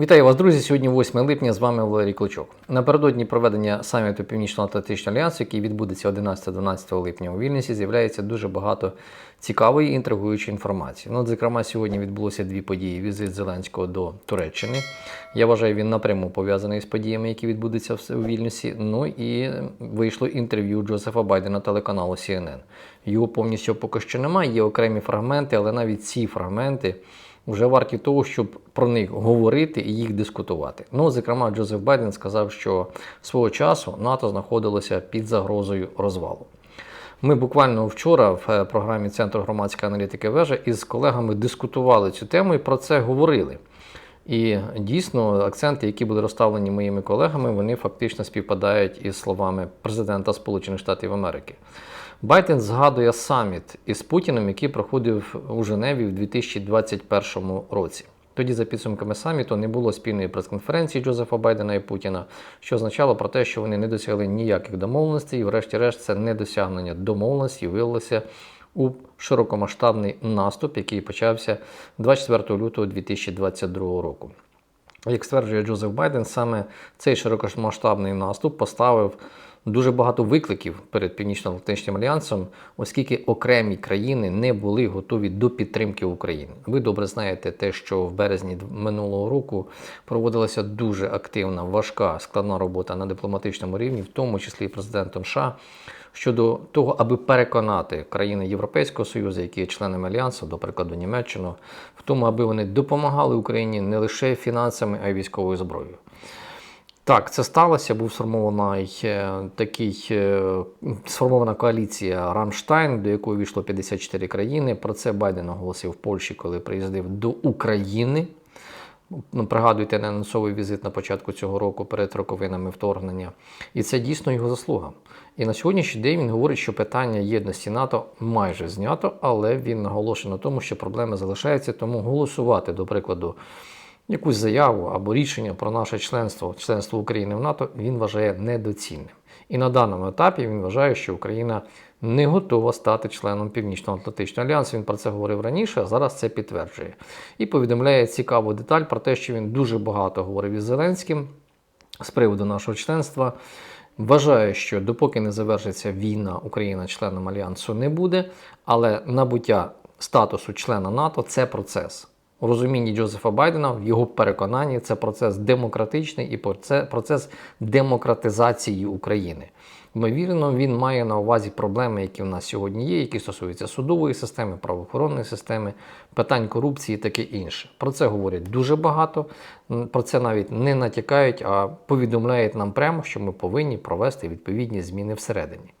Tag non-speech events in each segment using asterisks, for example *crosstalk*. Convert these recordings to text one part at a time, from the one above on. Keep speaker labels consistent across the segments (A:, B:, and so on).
A: Вітаю вас, друзі. Сьогодні 8 липня. З вами Валерій Клочок. Напередодні проведення саміту Північно-Атлантичного альянсу, який відбудеться 11-12 липня у Вільнюсі, з'являється дуже багато цікавої і інтригуючої інформації. Ну, от, зокрема, сьогодні відбулося дві події: візит Зеленського до Туреччини. Я вважаю, він напряму пов'язаний з подіями, які відбудуться у Вільнюсі. Ну і вийшло інтерв'ю Джозефа Байдена телеканалу CNN. Його повністю поки що немає, є окремі фрагменти, але навіть ці фрагменти вже варті того, щоб про них говорити і їх дискутувати. Ну, зокрема, Джозеф Байден сказав, що свого часу НАТО знаходилося під загрозою розвалу. Ми буквально вчора в е, програмі Центру громадської аналітики вежа із колегами дискутували цю тему і про це говорили. І дійсно акценти, які були розставлені моїми колегами, вони фактично співпадають із словами президента Сполучених Штатів Америки. Байден згадує саміт із Путіним, який проходив у Женеві в 2021 році. Тоді, за підсумками саміту, не було спільної прес-конференції Джозефа Байдена і Путіна, що означало про те, що вони не досягли ніяких домовленостей, і, врешті-решт, це недосягнення домовленості виявилося у широкомасштабний наступ, який почався 24 лютого 2022 року. Як стверджує Джозеф Байден, саме цей широкомасштабний наступ поставив дуже багато викликів перед Північно-Атлантичним альянсом, оскільки окремі країни не були готові до підтримки України. Ви добре знаєте те, що в березні минулого року проводилася дуже активна, важка, складна робота на дипломатичному рівні, в тому числі і президентом США, щодо того, аби переконати країни Європейського Союзу, які є членами альянсу, до прикладу Німеччину, в тому, аби вони допомагали Україні не лише фінансами, а й військовою зброєю. Так, це сталося. Був сформований е, такий е, сформована коаліція Рамштайн, до якої війшло 54 країни. Про це Байден оголосив в Польщі, коли приїздив до України. Ну, пригадуйте неанонсовий візит на початку цього року перед роковинами вторгнення. І це дійсно його заслуга. І на сьогоднішній день він говорить, що питання єдності НАТО майже знято, але він наголошує на тому, що проблеми залишаються, тому голосувати, до прикладу, якусь заяву або рішення про наше членство, членство України в НАТО, він вважає недоцільним. І на даному етапі він вважає, що Україна не готова стати членом Північно-Атлантичного альянсу. Він про це говорив раніше, а зараз це підтверджує. І повідомляє цікаву деталь про те, що він дуже багато говорив із Зеленським з приводу нашого членства. Вважає, що допоки не завершиться війна, Україна членом альянсу не буде, але набуття статусу члена НАТО це процес. У розумінні Джозефа Байдена, в його переконанні, це процес демократичний і процес демократизації України. Ймовірно, він має на увазі проблеми, які в нас сьогодні є, які стосуються судової системи, правоохоронної системи, питань корупції і таке інше. Про це говорять дуже багато. Про це навіть не натякають, а повідомляють нам прямо, що ми повинні провести відповідні зміни всередині.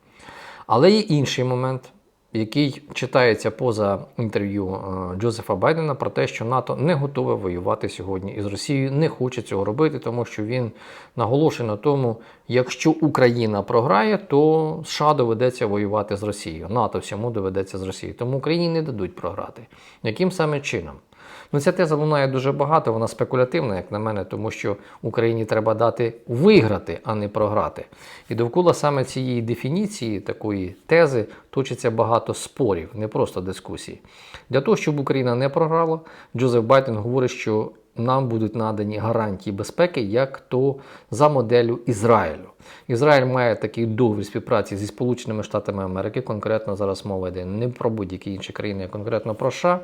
A: Але є інший момент, який читається поза інтерв'ю е, Джозефа Байдена про те, що НАТО не готове воювати сьогодні із Росією, не хоче цього робити, тому що він наголошує на тому, якщо Україна програє, то США доведеться воювати з Росією. НАТО всьому доведеться з Росією. Тому Україні не дадуть програти. Яким саме чином? Ну, ця теза лунає дуже багато, вона спекулятивна, як на мене, тому що Україні треба дати виграти, а не програти. І довкола саме цієї дефініції, такої тези, точиться багато спорів, не просто дискусій. Для того, щоб Україна не програла, Джозеф Байден говорить, що нам будуть надані гарантії безпеки, як то за моделлю Ізраїлю. Ізраїль має такий договір співпраці зі Сполученими Штатами Америки. Конкретно зараз мова йде не про будь-які інші країни, а конкретно про США.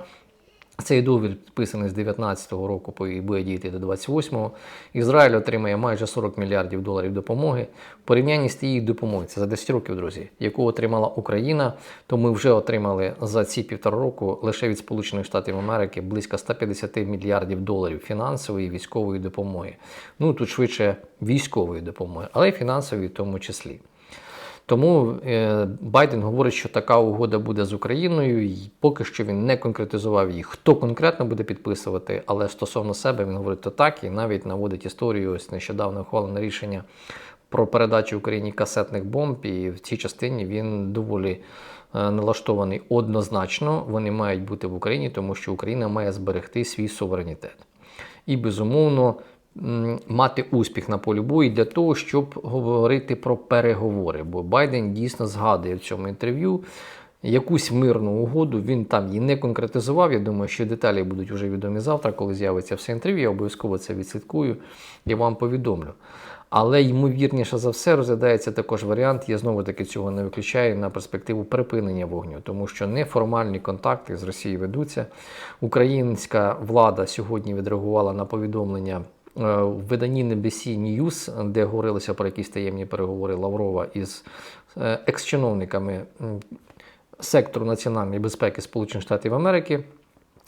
A: Цей договір підписаний з 19-го року і буде діяти до 28-го. Ізраїль отримає майже 40 мільярдів доларів допомоги. В порівнянні з тією допомогою, це за 10 років, друзі, яку отримала Україна, то ми вже отримали за ці півтора року лише від Сполучених Штатів Америки близько 150 мільярдів доларів фінансової і військової допомоги. Ну тут швидше військової допомоги, але й фінансової в тому числі. Тому е, Байден говорить, що така угода буде з Україною, і поки що він не конкретизував її, хто конкретно буде підписувати, але стосовно себе він говорить то так і навіть наводить історію. Ось нещодавно ухвалене рішення про передачу Україні касетних бомб, і в цій частині він доволі е, налаштований однозначно. Вони мають бути в Україні, тому що Україна має зберегти свій суверенітет. І безумовно мати успіх на полі бою для того, щоб говорити про переговори. Бо Байден дійсно згадує в цьому інтерв'ю якусь мирну угоду. Він там її не конкретизував. Я думаю, що деталі будуть вже відомі завтра, коли з'явиться все інтерв'ю. Я обов'язково це відслідкую і вам повідомлю. Але ймовірніше за все розглядається також варіант, я знову таки цього не виключаю на перспективу припинення вогню, тому що неформальні контакти з Росією ведуться. Українська влада сьогодні відреагувала на повідомлення в виданні NBC News, де говорилося про якісь таємні переговори Лаврова із е, екс-чиновниками сектору національної безпеки Сполучених Штатів Америки.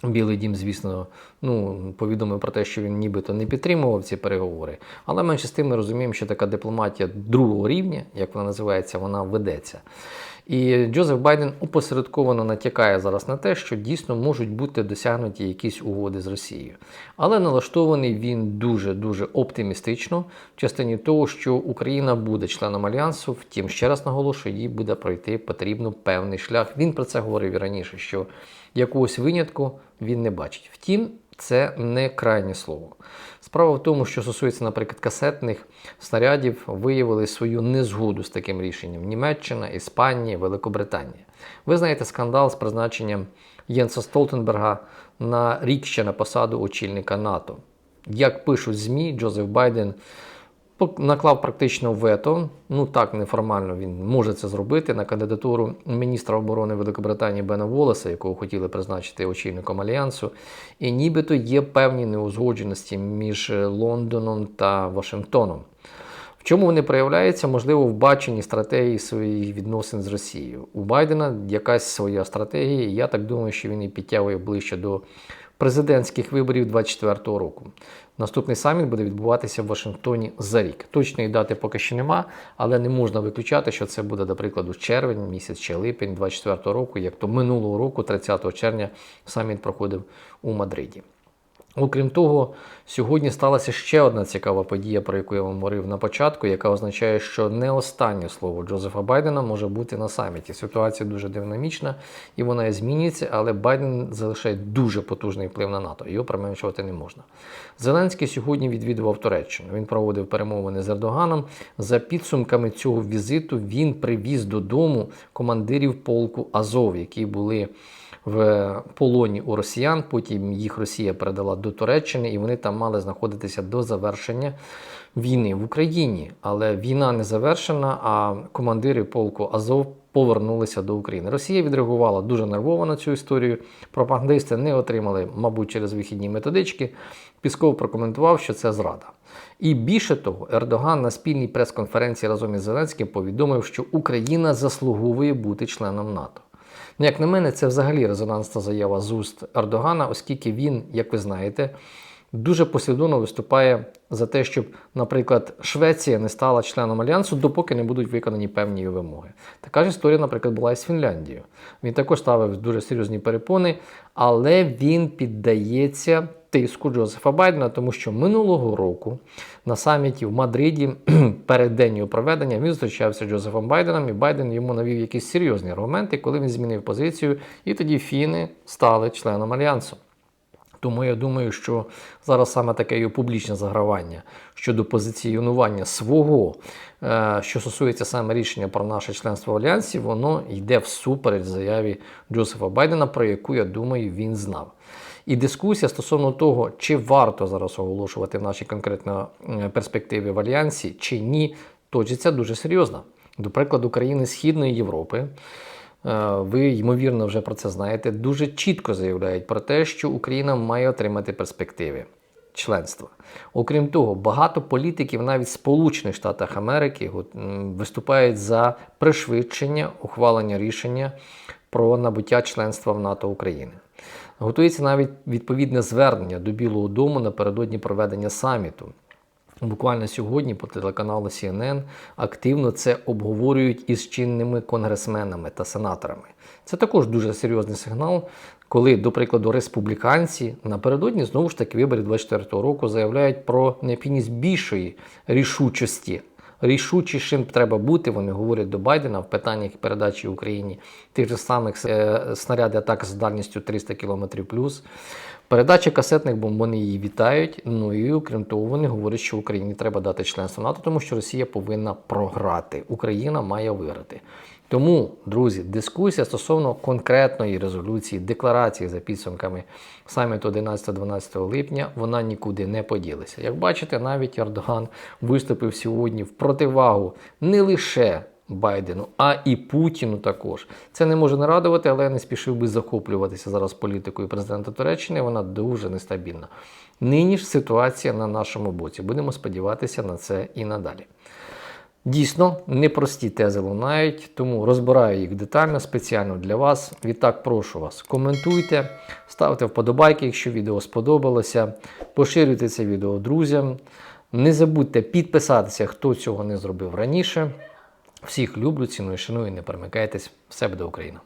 A: Білий дім, звісно, ну, повідомив про те, що він нібито не підтримував ці переговори. Але менше з тим ми розуміємо, що така дипломатія другого рівня, як вона називається, вона ведеться. І Джозеф Байден опосередковано натякає зараз на те, що дійсно можуть бути досягнуті якісь угоди з Росією. Але налаштований він дуже-дуже оптимістично в частині того, що Україна буде членом альянсу. Втім, ще раз наголошую, їй буде пройти потрібно певний шлях. Він про це говорив і раніше, що якогось винятку він не бачить. Втім, це не крайнє слово. Справа в тому, що стосується, наприклад, касетних снарядів, виявили свою незгоду з таким рішенням Німеччина, Іспанія, Великобританія. Ви знаєте скандал з призначенням Єнса Столтенберга на рік ще на посаду очільника НАТО. Як пишуть ЗМІ, Джозеф Байден наклав практично вето. Ну так неформально він може це зробити на кандидатуру міністра оборони Великобританії Бена Волеса, якого хотіли призначити очільником альянсу. І нібито є певні неузгодженості між Лондоном та Вашингтоном. В чому вони проявляються? Можливо, в баченні стратегії своїх відносин з Росією. У Байдена якась своя стратегія, я так думаю, що він і підтягує ближче до президентських виборів 2024 року. Наступний саміт буде відбуватися в Вашингтоні за рік. Точної дати поки що нема, але не можна виключати, що це буде, до прикладу, червень, місяць чи липень 2024 року, як то минулого року, 30 червня, саміт проходив у Мадриді. Окрім того, сьогодні сталася ще одна цікава подія, про яку я вам говорив на початку, яка означає, що не останнє слово Джозефа Байдена може бути на саміті. Ситуація дуже динамічна і вона і змінюється, але Байден залишає дуже потужний вплив на НАТО. Його применшувати не можна. Зеленський сьогодні відвідував Туреччину. Він проводив перемовини з Ердоганом. За підсумками цього візиту він привіз додому командирів полку Азов, які були в полоні у росіян. Потім їх Росія передала до Туреччини, і вони там мали знаходитися до завершення війни в Україні. Але війна не завершена, а командири полку Азов. Повернулися до України. Росія відреагувала дуже нервово на цю історію. Пропагандисти не отримали, мабуть, через вихідні методички. Пісков прокоментував, що це зрада. І більше того, Ердоган на спільній прес-конференції разом із Зеленським повідомив, що Україна заслуговує бути членом НАТО. Ну, як на мене, це взагалі резонансна заява з уст Ердогана, оскільки він, як ви знаєте, дуже послідовно виступає за те, щоб, наприклад, Швеція не стала членом альянсу, допоки не будуть виконані певні вимоги. Така ж історія, наприклад, була і з Фінляндією. Він також ставив дуже серйозні перепони, але він піддається тиску Джозефа Байдена, тому що минулого року на саміті в Мадриді *clears throat* перед день проведення він зустрічався з Джозефом Байденом, і Байден йому навів якісь серйозні аргументи, коли він змінив позицію, і тоді Фіни стали членом альянсу. Тому я думаю, що зараз саме таке його публічне загравання щодо позиціонування свого, е, що стосується саме рішення про наше членство в Альянсі, воно йде всупереч заяві Джозефа Байдена, про яку я думаю, він знав. І дискусія стосовно того, чи варто зараз оголошувати в нашій конкретно е, перспективі в Альянсі, чи ні, точиться дуже серйозно. До прикладу, країни Східної Європи. Е, ви, ймовірно, вже про це знаєте, дуже чітко заявляють про те, що Україна має отримати перспективи членства. Окрім того, багато політиків, навіть Сполучених Штатах Америки, виступають за пришвидшення ухвалення рішення про набуття членства в НАТО України. Готується навіть відповідне звернення до Білого Дому напередодні проведення саміту. Буквально сьогодні по телеканалу CNN активно це обговорюють із чинними конгресменами та сенаторами. Це також дуже серйозний сигнал, коли, до прикладу, республіканці напередодні знову ж таки виборів 24 року заявляють про необхідність більшої рішучості рішучішим треба бути. Вони говорять до Байдена в питаннях передачі Україні тих же самих е, снарядів атак з дальністю 300 км плюс. Передача касетних бомб вони її вітають. Ну і окрім того, вони говорять, що Україні треба дати членство НАТО, тому що Росія повинна програти. Україна має виграти. Тому, друзі, дискусія стосовно конкретної резолюції, декларації за підсумками саміту 11-12 липня, вона нікуди не поділася. Як бачите, навіть Ердоган виступив сьогодні в противагу не лише Байдену, а і Путіну також. Це не може не радувати, але не спішив би захоплюватися зараз політикою президента Туреччини. Вона дуже нестабільна. Нині ж ситуація на нашому боці. Будемо сподіватися на це і надалі. Дійсно, непрості тези лунають, тому розбираю їх детально, спеціально для вас. Відтак прошу вас, коментуйте, ставте вподобайки, якщо відео сподобалося, поширюйте це відео друзям. Не забудьте підписатися, хто цього не зробив раніше. Всіх люблю, ціную, шаную, не перемикайтесь. Все буде Україна!